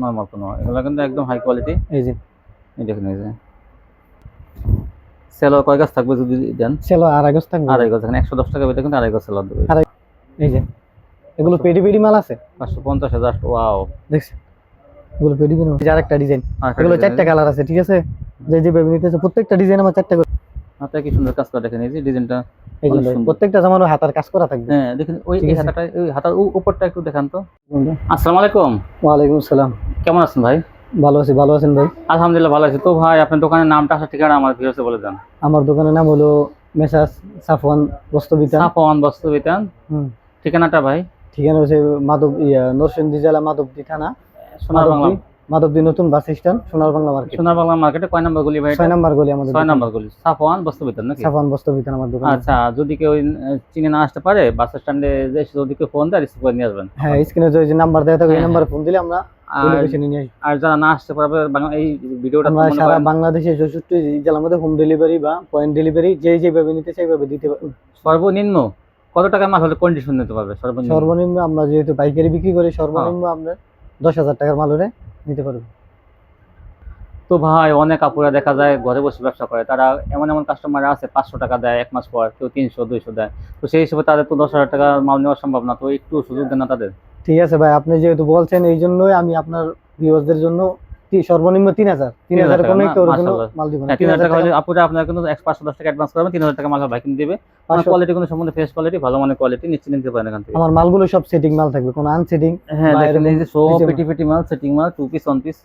Normal কোনো এগুলো কিন্তু একদম হাই কোয়ালিটি এই যে। এই দেখুন এই যে। সেলোয়ার কয় গাছ থাকবে যদি দেন? সেলো আর আগস্ট থাকবে। আড়াই গাছ এখানে একশো দশ টাকা বেতন কিন্তু আড়াই গাছ সেলোয়ার দেবে। আড়াই- এই যে। এগুলো পেডি পেডি মাল আছে? পাঁচশো পঞ্চাশ হাজার ওয়াও দেখছেন? এগুলো পেডি পেডি মাল আরেকটা ডিজাইন এগুলো চারটা কালার আছে ঠিক আছে? যে যে বেবি নিতেছে প্রত্যেকটা ডিজাইন আমার চারটা হাতে কি সুন্দর কাজ করে দেখেন এই যে ডিজাইনটা। প্রত্যেকটা জামার হাতার কাজ করা থাকবে। হ্যাঁ দেখেন ওই এই। হাতাটা ওই হাতার উপরটা একটু দেখান তো। আসসালামু আলাইকুম। ওয়ালাইকুম আসসালাম। কেমন আছেন ভাই? ভালো আছি ভালো আছেন ভাই? আলহামদুলিল্লাহ ভালো আছি। তো ভাই আপনার দোকানের নামটা আসার ঠিকানা আমার ভিউসে বলে দেন। আমার দোকানের নাম হলো মেসাস সাফওয়ান বস্ত্রবিতান। সাফওয়ান বস্তু বিতান হুম। ঠিকানাটা ভাই? ঠিকানা হচ্ছে মাধব ইয়া নরসিংদী জেলা মাধবদী থানা। সোনার বাংলা। মাধবদী নতুন বাস স্ট্যান্ড সোনার বাংলা মার্কেট সোনার বাংলা মার্কেটে কয় নাম্বার গলি ভাই ছয় নাম্বার গলি আমাদের ছয় নাম্বার গলি। সাফওয়ান নাকি? সাফওয়ান আমার দোকান। আচ্ছা যদি কেউ চিনে না আসতে পারে বাস স্ট্যান্ডে যে যদি কেউ ফোন দেয় রিসিভ করে নিয়ে আসবেন। হ্যাঁ স্ক্রিনে যে নাম্বার দেওয়া থাকে এই হ্যাঁ, নাম্বারে ফোন দিলে আমরা আর যারা না আসতে পারবে এই ভিডিওটা আমরা সারা বাংলাদেশে চৌষট্টি জেলার মধ্যে হোম ডেলিভারি বা পয়েন্ট ডেলিভারি যে যেভাবে নিতে সেইভাবে দিতে পারব। সর্বনিম্ন কত টাকা মাল হলে কন্ডিশন নিতে পারবে? সর্বনিম্ন। সর্বনিম্ন আমরা যেহেতু পাইকারি বিক্রি করি সর্বনিম্ন আমরা দশ হাজার টাকার মাল হলে নিতে পারবে। তো ভাই, অনেক আপুরা দেখা যায় ঘরে বসে ব্যবসা করে। তারা এমন এমন কাস্টমার আছে, পাঁচশো টাকা দেয় এক মাস পর, কেউ তিনশো, দুইশো দেয়। তো সেই হিসেবে তাদের তো দশ হাজার টাকা মাল নেওয়া সম্ভব না। তো একটু সুযোগ দেন না তাদের। ঠিক আছে ভাই, আপনি যেহেতু বলছেন, এই জন্যই আমি আপনার ভিউজদের জন্য সর্বনিম্ন তিন হাজার? তিন হাজার টাকা। কেউ কোনো মাল দিব না। তিন হাজার টাকা হলে আপুরা আপনার কিন্তু এক পাঁচশো দশ টাকা অ্যাডভান্স করবেন তিন হাজার টাকা মাল ভাই দেবে। কোয়ালিটি কোনো সম্বন্ধে ফ্রেশ কোয়ালিটি ভালো মানের কোয়ালিটি নিশ্চিত নিতে পারেন এখান থেকে। আমার মালগুলো সব সেটিং মাল থাকবে কোনো আনসেটিং হ্যাঁ দেখেন এই যে সব পেটি পেটি মাল সেটিং মাল two piece one piece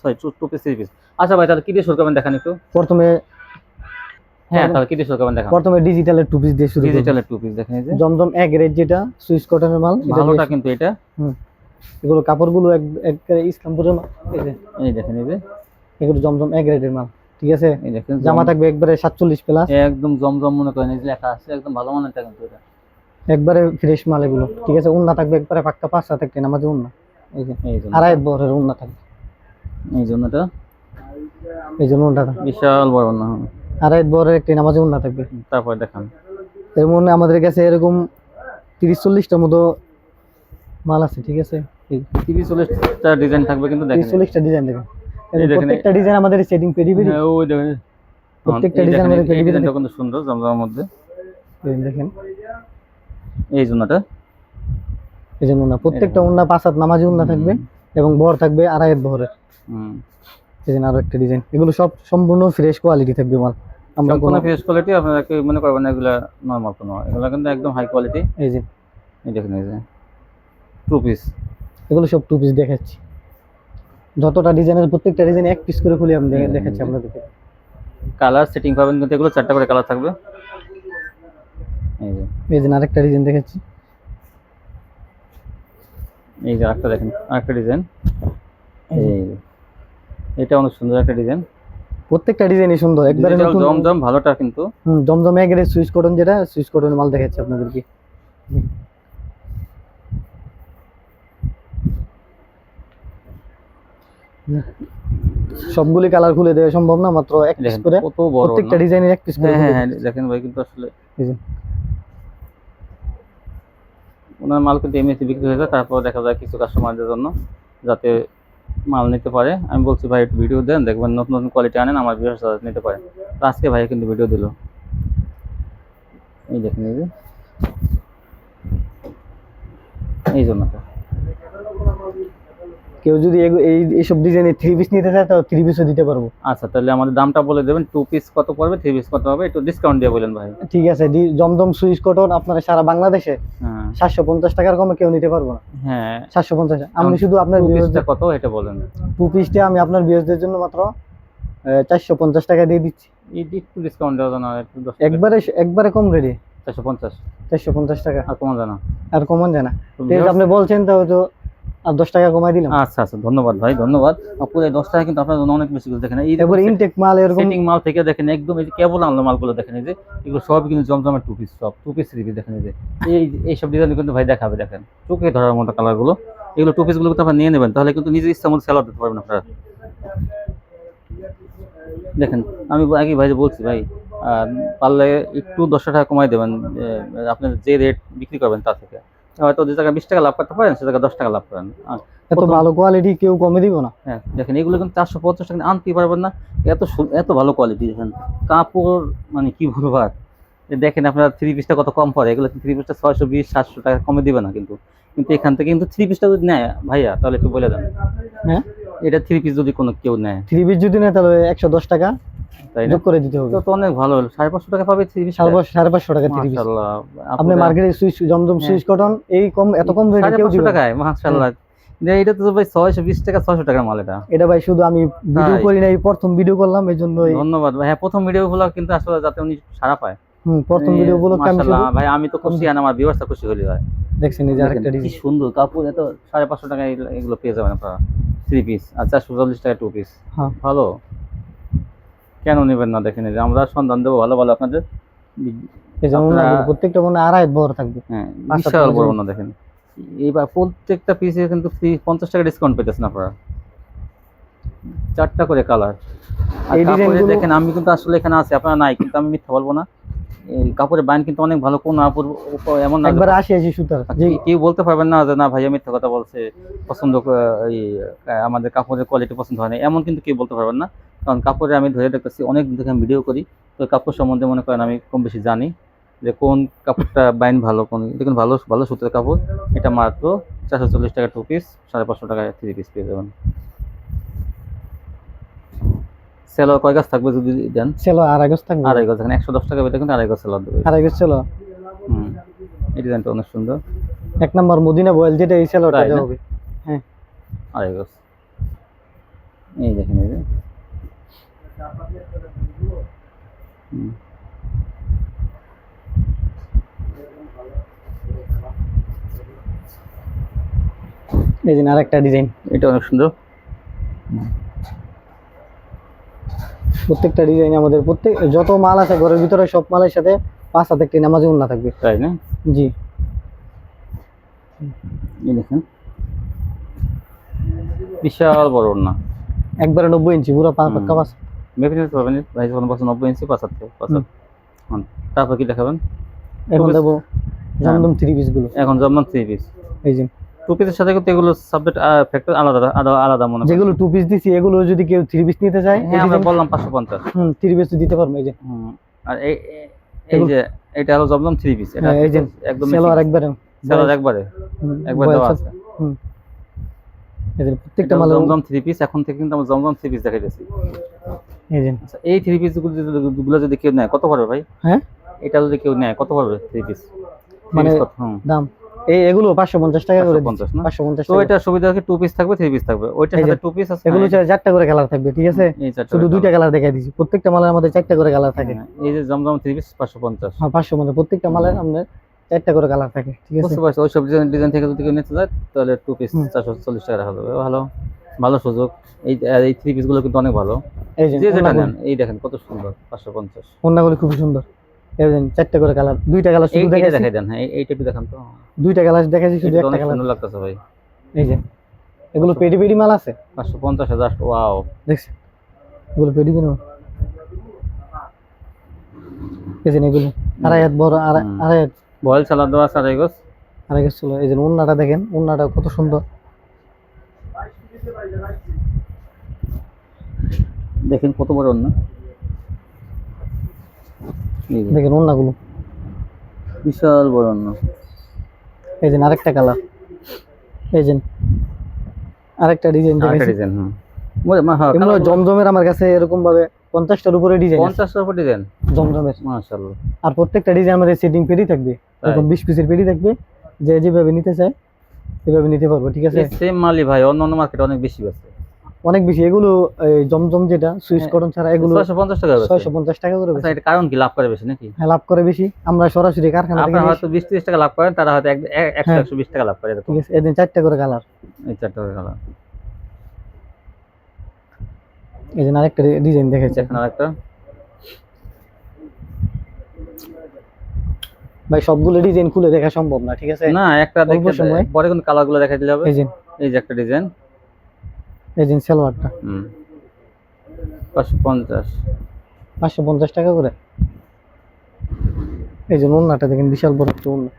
sorry two piece three piece আচ্ছা ভাই তাহলে কি দিয়ে শুরু করবেন দেখান একটু? প্রথমে হ্যাঁ তাহলে কি দিয়ে শুরু করবেন দেখান। প্রথমে ডিজিটালের টু পিস দিয়ে শুরু ডিজিটালের টু পিস দেখেন এই যে। জমজম এক রেট যেটা সুইচ কটনের মাল ভালোটা কিন্তু এটা। এগুলো কাপড়গুলো এক ইসলামপুরের মাল এই যে এই দেখেন এই যে। এগুলো জমজম এক রেটের মাল ঠিক আছে? এই দেখেন জামা থাকবে একবারে সাতচল্লিশ প্লাস একদম জমজম মনে করেন এই যে লেখা আছে একদম ভালো মানের টাকা কিন্তু এটা। একবারে ফ্রেশ মাল এগুলো ঠিক আছে? উন্না থাকবে একবারে পাক্কা পাঁচ সাত একটা নামাজে উন্না। এই যে এই জন্য আড়াই বরের উন্না থাকবে। এই জন্যটা। এই জন্য উন্না বিশাল বড় না আড়াই বরের একটা নামাজে উন্না থাকবে। তারপর দেখান। এর মধ্যে আমাদের কাছে এরকম তিরিশ চল্লিশটার মতো মাল আছে ঠিক আছে? ডিজাইন থাকবে কিন্তু দেখেন। ডিজাইন দেখেন। প্রত্যেকটা ডিজাইন আমাদের সেটিং পেরি পেরি। হ্যাঁ, ওই দেখেন। প্রত্যেকটা দেখেন, আমাদের কিন্তু সুন্দর জমজমের মধ্যে। দেখেন। এই এই জন্য না প্রত্যেকটা উন্না পাঁচ হাত নামাজে উন্না থাকবে এবং বর থাকবে আড়াই হাত বহরের। হুম। এই যে আরও একটা ডিজাইন এগুলো সব সম্পূর্ণ ফ্রেশ কোয়ালিটি থাকবে মাল। আমরা কোনো ফ্রেশ কোয়ালিটি আপনারা কেউ মনে করবেন না এগুলা নর্মাল কোনো? এগুলা কিন্তু একদম হাই কোয়ালিটি এই যে। এই দেখেন এই যে। টু পিস এগুলো সব টু পিস দেখাচ্ছি। যতটা ডিজাইনের প্রত্যেকটা ডিজাইন এক পিস করে খুলে আমি দেখাচ্ছি আপনাদেরকে। কালার সেটিং পাবেন কিন্তু এগুলো চারটা করে কালার থাকবে। এই যে। আরেকটা ডিজাইন দেখাচ্ছি। এই যে আরেকটা দেখেন আরেকটা ডিজাইন এই এটা অনেক সুন্দর একটা ডিজাইন প্রত্যেকটা ডিজাইনই সুন্দর একবারে নতুন জমজম ভালোটা কিন্তু। হুম, জমজম এগের সুইচ কটন যেটা সুইচ কটন মাল দেখাচ্ছি আপনাদেরকে। সবগুলি কালার খুলে দেওয়া সম্ভব না মাত্র এক পিস করে। কত বড় প্রত্যেকটা ডিজাইনের এক পিস করে হ্যাঁ হ্যাঁ দেখেন ভাই কিন্তু আসলে এই যে। ওনার মাল কিন্তু এমএসি বিক্রি হয়ে যায় তারপর দেখা যায় কিছু কাস্টমারদের জন্য যাতে মাল নিতে পারে। আমি বলছি ভাই একটু ভিডিও দেন দেখবেন নতুন নতুন কোয়ালিটি আনেন আমার বিহার নিতে পারে। তো আজকে ভাই কিন্তু ভিডিও দিল। এই দেখেন এই যে। এই জন্য কেউ যদি এই এইসব ডিজাইনের থ্রি পিস নিতে চায় তো থ্রি পিসও দিতে পারব। আচ্ছা তাহলে আমাদের দামটা বলে দেবেন। টু পিস কত পড়বে থ্রি পিস কত হবে একটু ডিসকাউন্ট দিয়ে বলেন ভাই। ঠিক আছে জমজম সুইচ কটন আপনারা সারা বাংলাদেশে হ্যাঁ। সাতশো পঞ্চাশ টাকার কমে কেউ নিতে পারব না। হ্যাঁ। সাতশো পঞ্চাশ। আমি শুধু আপনার টু viewers কত এটা বলেন। টু পিসটা আমি আপনার বিয়ারদের জন্য মাত্র চারশো পঞ্চাশ টাকা দিয়ে দিচ্ছি। একটু ডিসকাউন্ট দেওয়া জানা। একবারে একবারে কম রেডি চারশো পঞ্চাশ। চারশো পঞ্চাশ টাকা। আর কমা জানা আর কমন জানা আপনি বলছেন তো আর দশ টাকা কমাই দিলাম। আচ্ছা আচ্ছা ধন্যবাদ ভাই ধন্যবাদ। আপুর দশ টাকা কিন্তু আপনার জন্য অনেক বেশি কিছু দেখেন। এই ইনটেক মাল এরকম সেটিং মাল থেকে দেখেন একদম এই যে কেবল আনলো মালগুলো দেখেন এই যে এগুলো সব কিন্তু জমজমের টু পিস সব টু পিস থ্রি পিস দেখেন এই যে। এই এইসব ডিজাইন কিন্তু ভাই দেখাবে দেখেন। চোখে ধরার মতো কালারগুলো এগুলো টু পিসগুলো কিন্তু আপনারা নিয়ে নেবেন তাহলে কিন্তু নিজের ইচ্ছা মতো সেলার দিতে পারবেন আপনারা। দেখেন আমি আগে ভাই যে বলছি ভাই পারলে একটু দশটা টাকা কমাই দেবেন আপনার যে রেট বিক্রি করবেন তা থেকে। হয়তো যে জায়গায় বিশ টাকা লাভ করতে পারেন সে জায়গায় দশ টাকা লাভ করেন। এত ভালো কোয়ালিটি কেউ কমে দিব না। হ্যাঁ দেখেন এগুলো কিন্তু চারশো পঞ্চাশ টাকা আনতেই পারবেন না। এত এত ভালো কোয়ালিটি দেখেন। কাপড় মানে কি বলব আর? দেখেন আপনার থ্রি পিসটা কত কম পড়ে এগুলো থ্রি পিসটা ছয়শো বিশ সাতশো টাকা কমে দিবে না কিন্তু। কিন্তু এখান থেকে কিন্তু থ্রি পিসটা যদি নেয় ভাইয়া তাহলে একটু বলে দেন। হ্যাঁ? এটা থ্রি পিস যদি কোনো কেউ নেয়। থ্রি পিস যদি নেয় তাহলে একশো দশ টাকা। যোগ করে দিতে হবে। তো অনেক ভালো হলো। সাড়ে পাঁচশো টাকা পাবে থ্রি পিস। সাড়ে পাঁচশো টাকা থ্রি পিস। আপনি মার্কেটে সুইচ জমজম হ্যাঁ। সুইচ কটন এই কম এত কম রেটে কেউ দিবে টাকায় মাশাল্লাহ এটা তো ভাই ছয়শো বিশ টাকা ছয়শো টাকার মাল এটা। এটা ভাই শুধু আমি ভিডিও করি না এই প্রথম ভিডিও করলাম এই জন্য ধন্যবাদ ভাই। হ্যাঁ প্রথম ভিডিও গুলো কিন্তু আসলে যাতে উনি সারা পায়। হুম প্রথম ভিডিও মাশাআল্লাহ, ভাই আমি তো খুশি আর আমার ভিউয়ার্সটা খুশি হলি ভাই। দেখছেন এই যে আরেকটা কি ডিজাইন সুন্দর কাপড় এত সাড়ে পাঁচশো টাকা এগুলো- পেয়ে যাবেন আপনারা। থ্রি পিস আর চারশো চল্লিশ টাকা টু পিস হ্যাঁ। ভালো? কেন নেবেন না দেখেন যে আমরা সন্ধান দেবো ভালো ভালো আপনাদের। প্রত্যেকটা মনে আড়াই বড় থাকবে। হ্যাঁ বিশাল বড় না দেখেন। এইবার প্রত্যেকটা পিসে কিন্তু ফ্রি পঞ্চাশ টাকা ডিসকাউন্ট পেতেছেন আপনারা। চারটা করে কালার দেখেন আমি কিন্তু আসলে এখানে আছি আপনারা নাই কিন্তু আমি মিথ্যা বলব না। কাপড়ের বাইন কিন্তু অনেক ভালো কোন উপ- এমন না একবার আসি আসি সুতার। কেউ বলতে পারবেন না যে না ভাইয়া মিথ্যা কথা বলছে পছন্দ এই আমাদের কাপড়ের কোয়ালিটি পছন্দ হয় না। এমন কিন্তু কেউ বলতে পারবেন না কারণ কাপড়ে আমি ধরে দেখতেছি অনেক থেকে আমি ভিডিও করি তো কাপড় সম্বন্ধে মনে করেন আমি কম বেশি জানি যে কোন কাপড়টা বাইন ভালো কোন দেখুন ভালো ভালো সুতির কাপড় এটা মাত্র চারশো চল্লিশ টাকা টু পিস সাড়ে পাঁচশো টাকায় থ্রি পিস পেয়ে যাবেন। সেলার কয় গাছ থাকবে যদি দেন? সেলো আড়াই গজ থাকবে। আড়াই গাছ এখানে একশো দশ টাকা বেতন কিন্তু আড়াই গাছ সেলার দেবে। আড়াই গজ ছিল হুম এই ডিজাইনটা অনেক সুন্দর। এক নম্বর মদিনা বয়েল যেটা এই না? হবে। হ্যাঁ। আড়াই গজ এই দেখেন এই যে। হুম। এই যে আরেকটা ডিজাইন। এটা অনেক সুন্দর। প্রত্যেকটা ডিজাইন আমাদের প্রত্যেক যত মাল আছে ঘরের ভিতরে সব মালের সাথে পাঁচ হাতে একটি নামাজি উন্না থাকবে। তাই না? জি। এই দেখেন। বিশাল বড় না একবারে নব্বই ইঞ্চি পুরো পা হুম। পাক্কা পাঁচ। মেপে নিতে পারবেন ভাই যখন বছর নব্বই ইঞ্চি পাঁচ হাত পাঁচ তারপর কি দেখাবেন? এখন দেবো জমদম থ্রি পিসগুলো। এখন জমন থ্রি পিস এই যে। টু পিসের সাথে কিন্তু এগুলো সাবজেক্ট ফ্যাক্টর আলাদা আলাদা মনে যেগুলো টু পিস দিছি এগুলো যদি কেউ থ্রি পিস নিতে চায় হ্যাঁ আমরা বললাম পাঁচশো পঞ্চাশ। হুম থ্রি পিস দিতে পারব এই যে। আর এই এই- যে এটা হলো জমজম থ্রি পিস এটা হ্যাঁ, এই যে একদম সেলোয়ার একবারে। সেলার একবারে একবার দেওয়া আছে। হুম। প্রত্যেকটা মাল জমজম থ্রি পিস এখন থেকে কিন্তু আমরা জমজম থ্রি পিস দেখাইতেছি। এই যে। আচ্ছা এই থ্রি পিসগুলো যদি কেউ নেয় কত পড়বে ভাই? হ্যাঁ? এটা যদি কেউ নেয় কত পড়বে থ্রি পিস মানে দাম? এই এগুলো পাঁচশো পঞ্চাশ টাকা করে 550 না? পাঁচশো পঞ্চাশ তো এটা সুবিধা হচ্ছে টু পিস থাকবে থ্রি পিস থাকবে? ওইটার সাথে টু পিস আছে? এগুলো হ্যাঁ, চারটা করে কালার থাকবে ঠিক আছে? শুধু দুইটা কালার দেখাই দিছি প্রত্যেকটা মালের মধ্যে চারটা করে কালার থাকে। হ্যাঁ, এই যে জমজম থ্রি পিস পাঁচশো পঞ্চাশ। হ্যাঁ পাঁচশো মানে প্রত্যেকটা মালের আমাদের চারটা করে কালার থাকে ঠিক আছে? বুঝতে পারছি। ওইসব ডিজাইন ডিজাইন থেকে যদি কেউ নিতে যায় তাহলে টু পিস হুম। চারশো চল্লিশ টাকা রাখা যাবে ভালো। ভালো সুযোগ। এই এই থ্রি পিসগুলো কিন্তু অনেক ভালো। এই যে যেটা নেন এই দেখেন কত সুন্দর পাঁচশো পঞ্চাশ। ওন্নাগুলো খুব সুন্দর। চারটা করে কালার দুইটা কালার শুধু দেখাইছি। দেখাই দেন হ্যাঁ এইটা একটু দেখান তো। দুইটা কালার দেখাইছি শুধু একটা কালার সুন্দর লাগতেছে ভাই। এই যে এগুলো পেডি পেডি মাল আছে? পাঁচশো পঞ্চাশ হাজার ওয়াও। দেখছি এগুলো পেডি পেডি মাল। এই যে এগুলো? আড়াই হাত বড় আড়াই হাত বয়েল সালাদ দেওয়া আড়াই আড়াই ছিল এই যে ওন্নাটা দেখেন ওন্নাটা কত সুন্দর। দেখেন কত বড় না এই যে, দেখেন ওন্নাগুলো বিশাল বড় না এই যে আরেকটা কালার। এই যে আরেকটা ডিজাইন আরেকটা ডিজাইন হুম। হ্যাঁ জমজমের আমার কাছে এরকম ভাবে পঞ্চাশটার উপরে ডিজাইন পঞ্চাশটার উপর ডিজাইন জমজমের। মাশাআল্লাহ। আর প্রত্যেকটা ডিজাইন আমাদের সেটিং পেডি থাকবে। এরকম বিশ পিসের পেডি থাকবে। যে যেভাবে নিতে চায় সেভাবে নিতে পারব ঠিক আছে? সেম মালই ভাই অন্য অন্য মার্কেটে অনেক বেশি আছে অনেক বেশি। এগুলো এই জমজম যেটা সুইচ হ্যাঁ, কটন ছাড়া এগুলো ছয়শো পঞ্চাশ টাকা বেচে। ছয়শো পঞ্চাশ টাকা করে আচ্ছা। এটা কারণ কি? লাভ করে বেশি নাকি? হ্যাঁ লাভ করে বেশি। আমরা সরাসরি কারখানা থেকে আপনারা হয়তো বিশ ত্রিশ টাকা লাভ করেন তারা হয়তো এক- এক- একশো হ্যাঁ। একশো বিশ টাকা লাভ করে এরকম। ঠিক আছে এদিন চারটা করে কালার। এই চারটা করে কালার। এই যে আরেকটা ডিজাইন দেখেছে এখানে আরেকটা। ভাই সবগুলো ডিজাইন খুলে দেখা সম্ভব না ঠিক আছে? না একটা দেখে পরে কোন কালারগুলো দেখাই দিলে হবে। এই যে। এই যে একটা ডিজাইন এই সালোয়ারটা। হুম। পাঁচশো পঞ্চাশ। পাঁচশো পঞ্চাশ টাকা করে? এই যে ওন্নাটা দেখেন বিশাল বড় একটা ওন্না।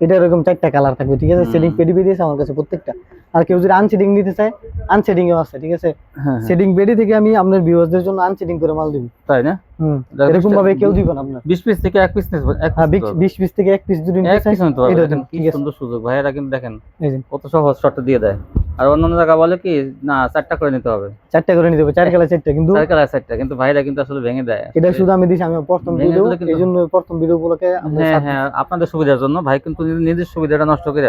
এটা এরকম চারটা কালার থাকবে ঠিক আছে? সেটিং পেডি পেডি আমার কাছে প্রত্যেকটা। আর কেউ যদি আনসেটিং নিতে চায় আনসেটিং এও আছে ঠিক আছে? হ্যাঁ সেটিং পেডি থেকে আমি আপনার ভিউয়ারদের জন্য আনসেটিং করে মাল দিব। তাই না? হুম। এরকম ভাবে কেউ দিব না আপনার। বিশ পিস থেকে এক পিস এক হ্যাঁ piece পাবে। বিশ পিস থেকে এক পিস যদি নিতে এক পিস নিতে কি সুন্দর সুযোগ। ভাইয়েরা কিন্তু দেখেন এই কত সহজ শর্ট দিয়ে দেয়। আর অন্যান্য জায়গা বলে কি না চারটা করে নিতে হবে। চারটা করে নিতে হবে চার কালার চারটা কিন্তু চার কালার চারটা কিন্তু ভাইরা কিন্তু আসলে ভেঙে দেয়। এটা শুধু আমি দিছি আমি প্রথম ভিডিও এই জন্য প্রথম ভিডিও গুলোকে হ্যাঁ হ্যাঁ আপনাদের সুবিধার জন্য ভাই কিন্তু নিজের- সুবিধাটা নষ্ট করে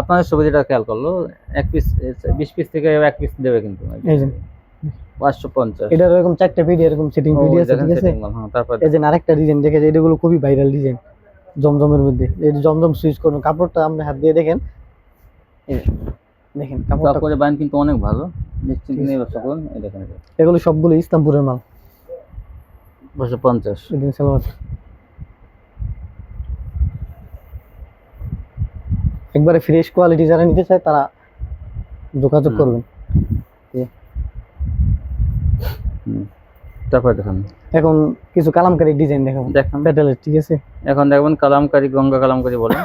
আপনাদের সুবিধাটা খেয়াল করল এক পিস বিশ পিস থেকে এক পিস দেবে কিন্তু পাঁচশো পঞ্চাশ। এটা এরকম চারটা ভিডিও এরকম সেটিং ও, ভিডিও আছে ঠিক আছে? setting মাল, হ্যাঁ, তারপর এই যে আরেকটা ডিজাইন দেখে যে এগুলো খুবই ভাইরাল ডিজাইন জমজমের মধ্যে। এই জমজম সুইচ করুন কাপড়টা আপনি হাত দিয়ে দেখেন। দেখেন বাইন কিন্তু অনেক ভালো। নিশ্চিন্ত নিয়ে ব্যবসা করুন এই দেখেন এগুলো সবগুলো ইসলামপুরের মাল। পাঁচশো পঞ্চাশ। একবারে ফ্রেশ কোয়ালিটি যারা নিতে চায় তারা যোগাযোগ করবেন। তারপর দেখেন। এখন কিছু কালামকারী ডিজাইন দেখাবো। দেখেন। প্যাটেলের ঠিক আছে? এখন দেখবেন কালামকারী গঙ্গা কালামকারী বলে।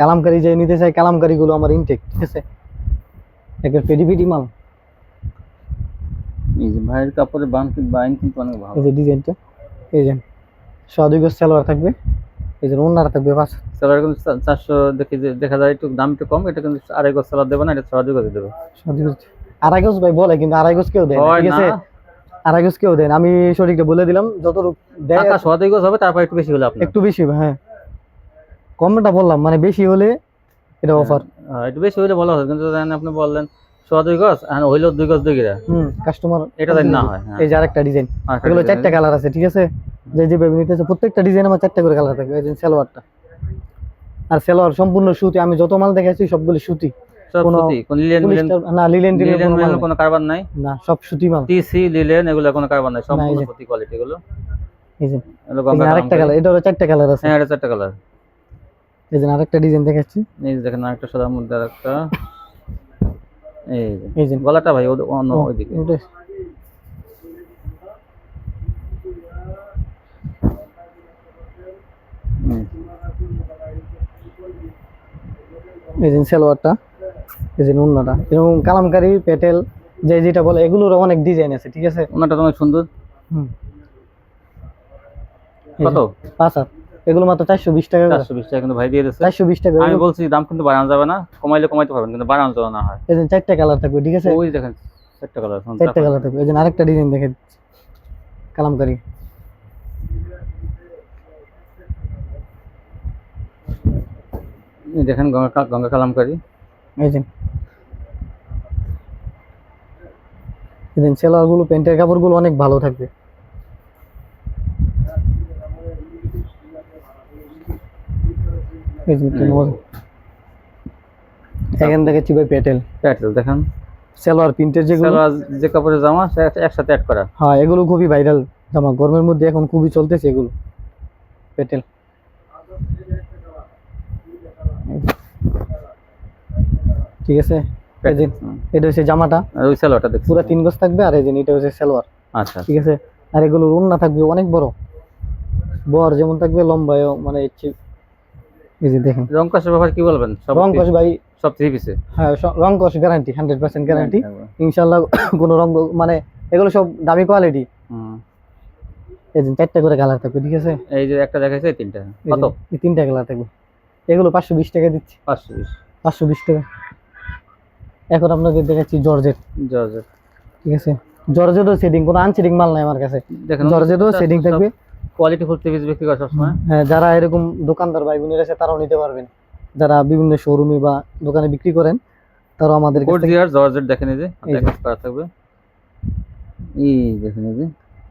কালামকারী যে নিতে চায় কালামকারী গুলো আমার ইনটেক ঠিক আছে? একের পেডি পেডি মাল। এই যে ভাইয়ের কাপড়ের বান কিন্তু বাইন কিন্তু অনেক ভালো। এই যে ডিজাইনটা এই যে সদুই গজ সালোয়ার থাকবে এই যে ওনারা থাকবে পাঁচ। সালার কিন্তু চারশো দেখে যে দেখা যায় একটু দাম একটু কম এটা কিন্তু আড়াই গজ সালার দেবে না এটা ছয় গজ দেবে। গজ। আড়াই গজ ভাই বলে কিন্তু আড়াই গজ কেউ দেয় ঠিক আছে? আড়াই গজ কেউ দেয় না। আমি সঠিকটা বলে দিলাম যত দেয় টাকা ছয় গজ হবে তারপর একটু বেশি হলে আপনার। একটু বেশি হ্যাঁ। কমটা বললাম মানে বেশি হলে এটা অফার হ্যাঁ, একটু বেশি হলে ভালো হয়। কিন্তু দেখেন আপনি বললেন সোয়া দুই গজ আর হইল দুই গজ দুই গিরা। হুম কাস্টমার এটা তাই না হয় হ্যাঁ। এই যে আরেকটা ডিজাইন এগুলো। চারটা কালার আছে ঠিক আছে? যে যে বেবি নিতেছে প্রত্যেকটা ডিজাইন আমার চারটা করে কালার থাকবে। এই যে সালোয়ারটা। আর সালোয়ার সম্পূর্ণ সুতি আমি যত মাল দেখাচ্ছি সবগুলো সুতি। না লিলেন কোনো মাল মিলেন নাই। কোনো কারবার নাই? না সব সুতি মাল। টিসি লিলেন এগুলো কোনো কারবার নাই। সম্পূর্ণ সুতি কোয়ালিটি গুলো এই যে। এগুলো এই গঙ্গা যে আরেকটা কালার এটা হলো চারটা কালার আছে। হ্যাঁ এটা চারটা কালার এই যে আরেকটা ডিজাইন দেখাচ্ছি। এই যে দেখেন আরেকটা সাদার মধ্যে আরেকটা। এই যে। এই যে। গলাটা ভাই অন্য ওইদিকে। এই যে সালোয়ারটা এই যে এরকম কালামকারি পেটেল যে যেটা বলে এগুলোর অনেক ডিজাইন আছে ঠিক আছে? ওনাটা তো অনেক সুন্দর। হুম। কত? পাঁচ হাত। এগুলো মাত্র চারশো বিশ টাকা চারশো বিশ টাকা কিন্তু ভাই দিয়ে দিচ্ছে চারশো বিশ টাকা আমি বলছি দাম কিন্তু বাড়ানো যাবে না কমাইলে কমাইতে পারবেন কিন্তু বাড়ানো যাবে না হয়। এই যে চারটা কালার থাকবে ঠিক আছে? ওই দেখেন চারটা কালার চারটা কালার থাকবে। এই যে আরেকটা ডিজাইন দেখে। কালামকারি দেখেন গঙ্গা গঙ্গা কালামকারী এই যে। এই যে সেলোয়ারগুলো প্যান্টের কাপড়গুলো অনেক ভালো থাকবে। এই যে এখান থেকে চিবাই পেটেল। প্যাটেল দেখেন। সেলোয়ার প্রিন্টের যেগুলো। যে কাপড়ের জামা একসাথে অ্যাড করা। হ্যাঁ এগুলো খুবই ভাইরাল জামা। গরমের মধ্যে এখন খুবই চলতেছে এগুলো। পেটেল। ঠিক আছে। এটা হচ্ছে জামাটা। আর ওই সালোয়ারটা দেখছি। পুরো তিন গজ থাকবে আর এই যে এটা হচ্ছে সালোয়ার। আচ্ছা ঠিক আছে? আর এগুলো ওড়না থাকবে অনেক বড়। বর যেমন থাকবে লম্বায়ও মানে এই যে দেখেন। রং কষের ব্যাপার কি বলবেন? সব রং কষ ভাই সব থ্রি পিসে হ্যাঁ স- রং কষ গ্যারান্টি হান্ড্রেড পার্সেন্ট গ্যারান্টি ইনশাল্লাহ কোনো রং মানে এগুলো সব দামি কোয়ালিটি এই যে চারটা করে কালার থাকবে ঠিক আছে? এই যে একটা দেখাইছে তিনটা। কত? এই তিনটা কালার থাকবে। এগুলো পাঁচশো বিশ টাকা দিচ্ছি। পাঁচশো বিশ। পাঁচশো বিশ টাকা। এখন আপনাদের দেখাচ্ছি জর্জেট। জর্জেট। ঠিক আছে? জর্জেটও সেটিং কোনো আনসেটিং মাল নাই আমার কাছে। দেখেন জর্জেটও সেটিং থাকবে। কোয়ালিটি ফুল বিক্রি করে সবসময়? হ্যাঁ যারা এরকম দোকানদার ভাই বোনের আছে তারাও নিতে পারবেন। যারা বিভিন্ন শোরুমে বা দোকানে বিক্রি করেন তারাও আমাদের কাছ জর্জেট দেখেন এই যে করা থাকবে। এই দেখেন এই যে।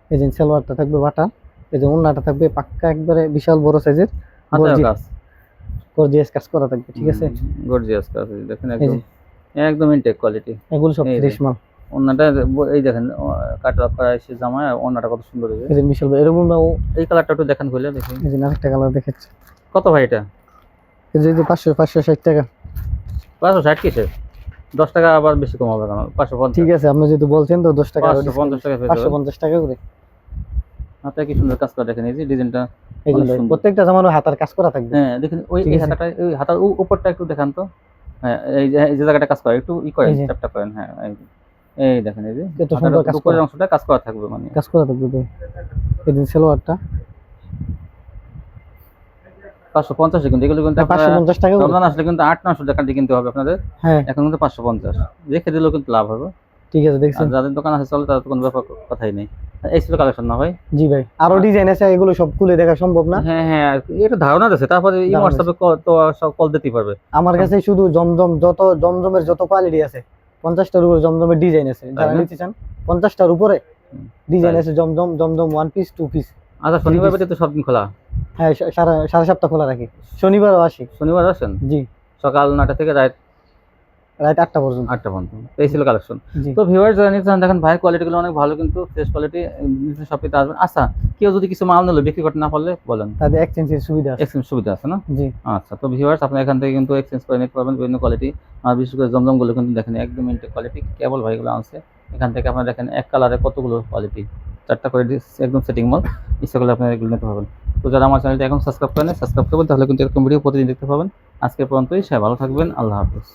এই যে সালোয়ারটা থাকবে বাটা এই যে ওন্নাটা থাকবে পাক্কা একবারে বিশাল বড় সাইজের হাতের গর্জি- কাজ গর্জিয়াস কাজ করা থাকবে ঠিক আছে? গর্জিয়াস কাজ দেখেন একদম একদম ইনটেক কোয়ালিটি এগুলো সব ফ্রেশ মাল। অন্যটা এই দেখেন কাট করা এসে জামা অন্যটা কত সুন্দর এই যে বিশাল বড়- এরকম না ও- এই কালারটা একটু দেখেন দেখি। এই যে আরেকটা কালার দেখাচ্ছে। কত ভাই এটা? এই যে এই যে পাঁচশো পাঁচশো ষাট টাকা। পাঁচশো ষাট কিসের? দশ টাকা আবার বেশি কেন? পাঁচশো পঞ্চাশ। ঠিক আছে আপনি যেহেতু বলছেন তো দশ টাকা আরও পাঁচশো discount পঞ্চাশ টাকা পেয়ে পাঁচশো যাবেন। পঞ্চাশ টাকা করে। হাতে কি সুন্দর কাজ করা দেখেন এই যে ডিজাইনটা এই যে ভাই। প্রত্যেকটা জামারও হাতার কাজ করা থাকবে। হ্যাঁ দেখেন ওই এই হাতাটা ওই হাতার উপরটা একটু দেখান তো। হ্যাঁ এই যে জায়গাটা কাজ করে একটু ই করেন চ্যাপটা করেন হ্যাঁ এই। এই দেখেন এই যে কত সুন্দর কাজ করা। অংশটা কাজ করা থাকবে মানে। কাজ করা থাকবে এই যে সেলোয়ারটা। পাঁচশো পঞ্চাশ কিন্তু এগুলো কিন্তু পাঁচশো আপনারা পঞ্চাশ টাকা। রমজান আসলে কিন্তু আট নশো টাকা দিয়ে কিনতে হবে আপনাদের। হ্যাঁ। এখন কিন্তু পাঁচশো পঞ্চাশ। রেখে দিলেও কিন্তু লাভ হবে। ঠিক আছে দেখছেন যাদের দোকান আছে চলে তাদের কোনো ব্যাপার কথাই নেই। এই ছিল কালেকশন না ভাই? জি ভাই আরও ডিজাইন আছে এগুলো সব খুলে দেখা সম্ভব না। হ্যাঁ হ্যাঁ এটা ধারণা আছে তারপরে এই হোয়াটসঅ্যাপে তো সব কল দিতেই পারবে। আমার কাছে শুধু জমজম যত জমজমের যত কোয়ালিটি আছে পঞ্চাশটার উপরে জমজমের ডিজাইন আছে। যারা নিতে চান পঞ্চাশটার উপরে ডিজাইন আছে জমজম জমজম ওয়ান পিস টু পিস আচ্ছা শনিবার তো সব দিন খোলা? হ্যাঁ সারা সারা সপ্তাহ সাতটা খোলা রাখি। শনিবারও আসি? শনিবার আসেন? জি। সকাল নটা থেকে রাত রাত আটটা পর্যন্ত। আটটা পর্যন্ত। এই ছিল কালেকশন তো ভিউয়ার যারা নিতে চান দেখেন ভাইয়ের কোয়ালিটিগুলো অনেক ভালো কিন্তু ফ্রেশ কোয়ালিটি শপিতে আসবেন। আচ্ছা কেউ যদি কিছু মাল নিলো বিক্রি করতে না পারলে বলেন। তাদের এক্সচেঞ্জের সুবিধা আছে। এক্সচেঞ্জ সুবিধা আছে না? জি। আচ্ছা তো ভিউয়ার্স আপনি এখান থেকে কিন্তু এক্সচেঞ্জ করে নিতে পারবেন। বিভিন্ন কোয়ালিটি আর বিশেষ করে জমজমগুলো কিন্তু দেখেন একদম ইন্টেক কোয়ালিটি কেবল ভাইগুলো আছে এখান থেকে আপনারা দেখেন এক কালারে কতগুলো কোয়ালিটি চারটা করে একদম সেটিং মাল ইচ্ছা করলে আপনারা এগুলো নিতে পারবেন। তো যারা আমার চ্যানেলটি এখন সাবস্ক্রাইব করেন সাবস্ক্রাইব করবেন তাহলে কিন্তু এরকম ভিডিও প্রতিদিন দেখতে পাবেন। আজকের পর্যন্তই সবাই ভালো থাকবেন আল্লাহ হাফিজ।